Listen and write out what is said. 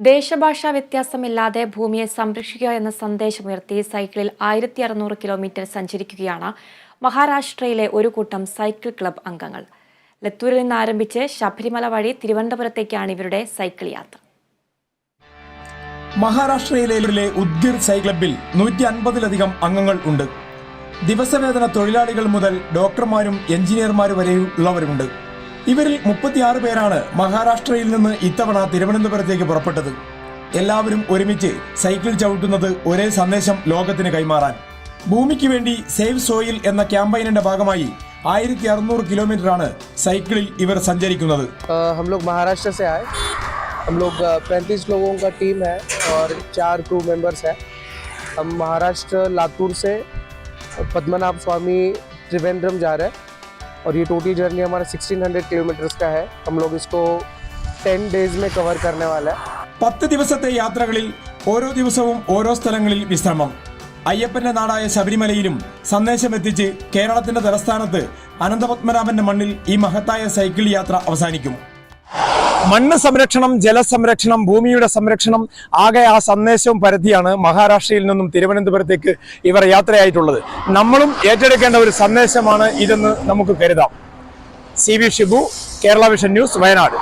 ദേശഭാഷാ വ്യത്യാസമില്ലാതെ ഭൂമിയെ സംരക്ഷിക്കുക എന്ന സന്ദേശമുയർത്തി സൈക്കിളിൽ ആയിരത്തി അറുന്നൂറ് കിലോമീറ്റർ സഞ്ചരിക്കുകയാണ് മഹാരാഷ്ട്രയിലെ ഒരു കൂട്ടം സൈക്കിൾ ക്ലബ് അംഗങ്ങൾ. ലത്തൂരിൽ നിന്ന് ആരംഭിച്ച് ശബരിമല വഴി തിരുവനന്തപുരത്തേക്കാണ് ഇവരുടെ സൈക്കിൾ യാത്ര. മഹാരാഷ്ട്രയിലെ ഉദ്ഗിർ സൈക്കിൾ ക്ലബിൽ നൂറ്റി അൻപതിലധികം അംഗങ്ങൾ ഉണ്ട്. ദിവസവേതന തൊഴിലാളികൾ മുതൽ ഡോക്ടർമാരും എഞ്ചിനീയർമാരും വരെയുള്ളവരുമുണ്ട്. ഇവരിൽ മുപ്പത്തിയാറ് പേരാണ് മഹാരാഷ്ട്രയിൽ നിന്ന് ഇത്തവണ തിരുവനന്തപുരത്തേക്ക് പുറപ്പെട്ടത് എല്ലാവരും ഒരുമിച്ച് സൈക്കിൾ ചവിട്ടുന്നത് ഒരേ സന്ദേശം ലോകത്തിന് കൈമാറാൻ ഭൂമിക്ക് വേണ്ടി സേവ് സോയിൽ എന്ന ക്യാമ്പയിനിന്റെ ഭാഗമായി ആയിരത്തി അറുന്നൂറ് കിലോമീറ്ററാണ് സൈക്കിളിൽ ഇവർ സഞ്ചരിക്കുന്നത് अ, हम लोग महाराष्ट्र से आए हम लोग पैंतीस लोगों का टीम है और चार क्रू मेंबर्स हैं हम महाराष्ट्र लातूर से पद्मनाभ स्वामी त्रिवेंद्रम जा रहे हैं और ये टोटल जर्नी हमारा 1600 किलोमीटर्स का है हम लोग इसको 10 डेज में कवर करने वाला है പത്ത് ദിവസത്തെ യാത്രകളിൽ ഓരോ ദിവസവും ഓരോ സ്ഥലങ്ങളിൽ വിശ്രമം അയ്യപ്പന്റെ നാടായ ശബരിമലയിലും സന്ദേശമെത്തിച്ച് കേരളത്തിന്റെ തലസ്ഥാനത്ത് അനന്തപത്മനാഭന്റെ മണ്ണിൽ ഈ മഹത്തായ സൈക്കിൾ യാത്ര അവസാനിക്കും മണ്ണ് സംരക്ഷണം ജലസംരക്ഷണം ഭൂമിയുടെ സംരക്ഷണം ആകെ ആ സന്ദേശവും പരത്തിയാണ് മഹാരാഷ്ട്രയിൽ നിന്നും തിരുവനന്തപുരത്തേക്ക് ഇവർ യാത്രയായിട്ടുള്ളത്. നമ്മളും ഏറ്റെടുക്കേണ്ട ഒരു സന്ദേശമാണ് ഇതെന്ന് നമുക്ക് കരുതാം. C V Shibu Kerala vision news Wayanad.